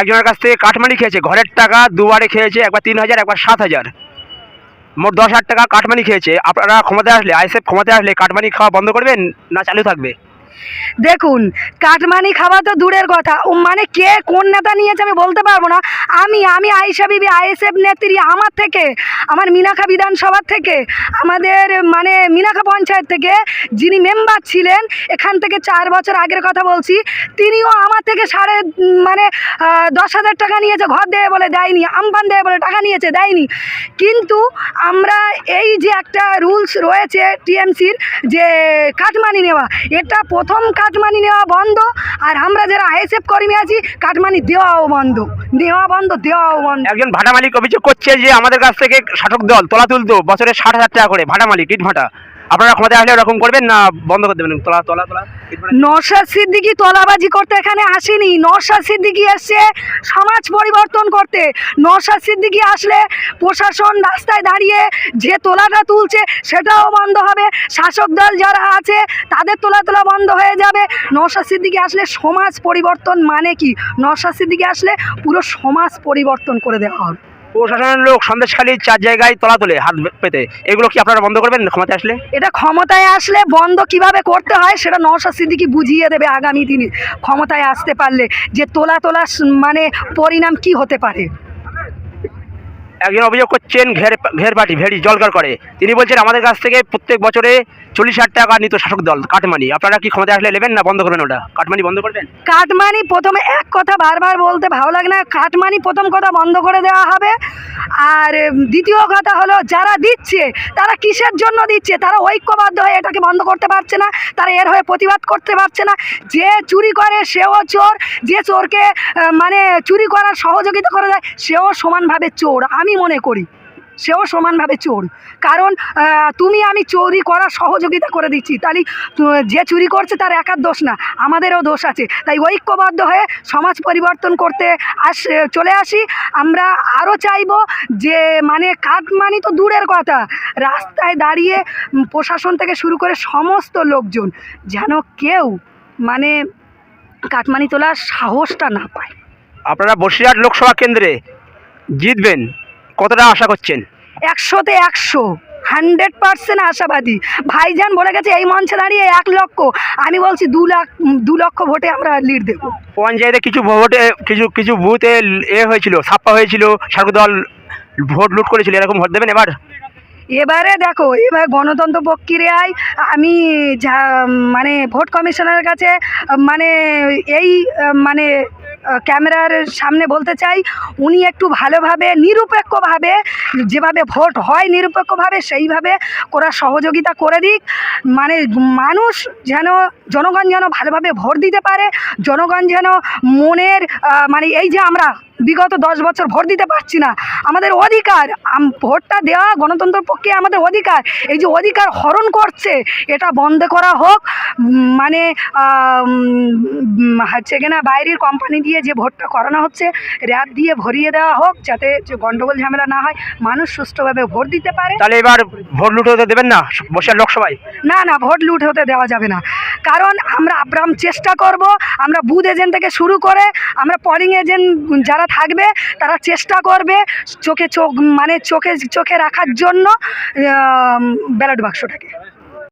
একজনের কাছ থেকে কাঠমানি খেয়েছে, ঘরের টাকা দুবারে খেয়েছে, একবার তিন হাজার, একবার সাত হাজার। মোট দশ হাজার টাকা কাঠমানি খেয়েছে। আপনারা ক্ষমতায় আসলে, আইএসএফ ক্ষমতায় আসলে কাঠমানি খাওয়া বন্ধ করবেন না চালু থাকবে? দেখুন, কাটমানি খাওয়া তো দূরের কথা। মানে কে কোন নেতা নিয়েছে আমি বলতে পারব না। আমি আমি আইসা বিবি, আইএসএফ নেত্রী আমার থেকে, আমার মিনাখা বিধানসভার থেকে, আমাদের মানে মিনাখা পঞ্চায়েত থেকে যিনি মেম্বার ছিলেন, এখান থেকে চার বছর আগের কথা বলছি, তিনিও আমার থেকে সাড়ে মানে দশ হাজার টাকা নিয়েছে, ঘর দেবে বলে দেয়নি আমপান দেবে বলে টাকা নিয়েছে, দেয়নি। কিন্তু আমরা এই যে একটা রুলস রয়েছে টিএমসির যে কাটমানি নেওয়া, এটা প্রথম কাটমানি নেওয়া বন্ধ, আর আমরা যারা আইএসএফ কর্মী আছি, কাটমানি দেওয়াও বন্ধ নেওয়া বন্ধ, দেওয়াও বন্ধ। একজন ভাড়া মালিক অভিযোগ করছে যে আমাদের কাছ থেকে শাসক দল, তোলা তুলতো, বছরে ষাট হাজার টাকা করে ভাড়া মালিক ইট ভাটা আপনারা ক্ষমতায় আসলে এরকম করবেন না বন্ধ করে দেবেন? তোলা তোলা তোলা। ইট সিদ্দিকি তোলাবাজি করতে এখানে আসেনি। নশাদ সিদ্দিকি এসছে সমাজ পরিবর্তন করতে। নশাদ সিদ্দিকি আসলে প্রশাসন রাস্তায় দাঁড়িয়ে যে তোলাটা তুলছে সেটাও বন্ধ হবে। শাসক দল যারা আছে, তাদের তোলা তোলা বন্ধ হয়ে যাবে। নশাদ সিদ্দিকি আসলে সমাজ পরিবর্তন মানে কি? নশাদ সিদ্দিকি আসলে পুরো সমাজ পরিবর্তন করে দেওয়া হবে। প্রশাসনের লোক সন্দেশখালী চার জায়গায় তোলা তোলে হাত পেতে। এগুলো কি আপনারা বন্ধ করবেন ক্ষমতায় আসলে? এটা ক্ষমতায় আসলে বন্ধ কীভাবে করতে হয় সেটা নওশাদ সিদ্দিকি বুঝিয়ে দেবে আগামী দিনে। ক্ষমতায় আসতে পারলে যে তোলা তোলা মানে পরিণাম কি হতে পারে? একজন অভিযোগ করছেন ঘের ঘের পার্টি ভেড়ি জলকার করে। তিনি বলছেন, আমাদের কাছ থেকে প্রত্যেক বছরে চল্লিশ হাজার টাকা নিত শাসক দল, কাটমানি। আপনারা কি ক্ষমতা আসলে নেবেন না বন্ধ করবেন ওটা? কাটমানি বন্ধ করবেন? কাটমানি প্রথমে এক কথা বারবার বলতে ভালো লাগে না। কাটমানি প্রথম কথা বন্ধ করে দেওয়া হবে। আর দ্বিতীয় কথা হলো, যারা দিচ্ছে, তারা কিসের জন্য দিচ্ছে? তারা ঐক্যবদ্ধ হয়ে এটাকে বন্ধ করতে পারছে না। তারা এর হয়ে প্রতিবাদ করতে পারছে না। যে চুরি করে, সেও চোর। যে চোরকে মানে চুরি করার সহযোগিতা করে দেয়, সেও সমানভাবে চোর। আমি মনে করি, সেও সমানভাবে চোর। কারণ তুমি আমি চুরি করার সহযোগিতা করে দিচ্ছি। তাহলে যে চুরি করছে তার একার দোষ না, আমাদেরও দোষ আছে। তাই ঐক্যবদ্ধ হয়ে সমাজ পরিবর্তন করতে আস, চলে আসি। আমরা আরও চাইব যে মানে কাটমানি তো দূরের কথা, রাস্তায় দাঁড়িয়ে প্রশাসন থেকে শুরু করে সমস্ত লোকজন, যেন কেউ মানে কাটমানি তোলার সাহসটা না পায়। আপনারা বসিরহাট লোকসভা কেন্দ্রে জিতবেন। কতটা আশা করছেন? একশোতে একশো হান্ড্রেড পার্সেন্ট আশাবাদী। ভাইজান বলে গেছে এই মঞ্চে দাঁড়িয়ে এক লক্ষ। আমি বলছি দু লাখ দু লক্ষ ভোটে আমরা লিড দেবো। পঞ্চায়েতে কিছু ভোটে কিছু কিছু বুথে এ হয়েছিল ছাপ্পা হয়েছিল শাসক দল ভোট লুট করেছিল এরকম ভোট দেবেন এবার? এবারে দেখো এবার গণতন্ত্র প্রক্রিয়ায় আমি যা মানে ভোট কমিশনারের কাছে মানে এই মানে ক্যামেরার সামনে বলতে চাই, উনি একটু ভালোভাবে, নিরপেক্ষভাবে, যেভাবে ভোট হয় নিরপেক্ষভাবে, সেইভাবে করার সহযোগিতা করে দিক। মানে মানুষ যেন, জনগণ যেন ভালোভাবে ভোট দিতে পারে, জনগণ যেন মনের মানে এই যে আমরা বিগত দশ বছর ভোট দিতে পারছি না, আমাদের অধিকার ভোটটা দেওয়া গণতন্ত্র পক্ষে আমাদের অধিকার, এই যে অধিকার হরণ করছে, এটা বন্ধ করা হোক। মানে হচ্ছে কিনা বাইরের কোম্পানি দিয়ে যে ভোটটা করানো হচ্ছে র্যাব দিয়ে ভরিয়ে দেওয়া হোক যাতে যে গণ্ডগোল ঝামেলা না হয় মানুষ সুষ্ঠুভাবে ভোট দিতে পারে। তাহলে এবার ভোট লুট হতে দেবেন না বসিরহাট লোকসভায়? না না ভোট লুট হতে দেওয়া যাবে না। কারণ আমরা আপ্রাম চেষ্টা করব আমরা বুথ এজেন্ট থেকে শুরু করে আমরা পলিং এজেন্ট যারা থাকবে তারা চেষ্টা করবে চোখে চোখ মানে চোখে চোখে রাখার জন্য ব্যালট বাক্সটাকে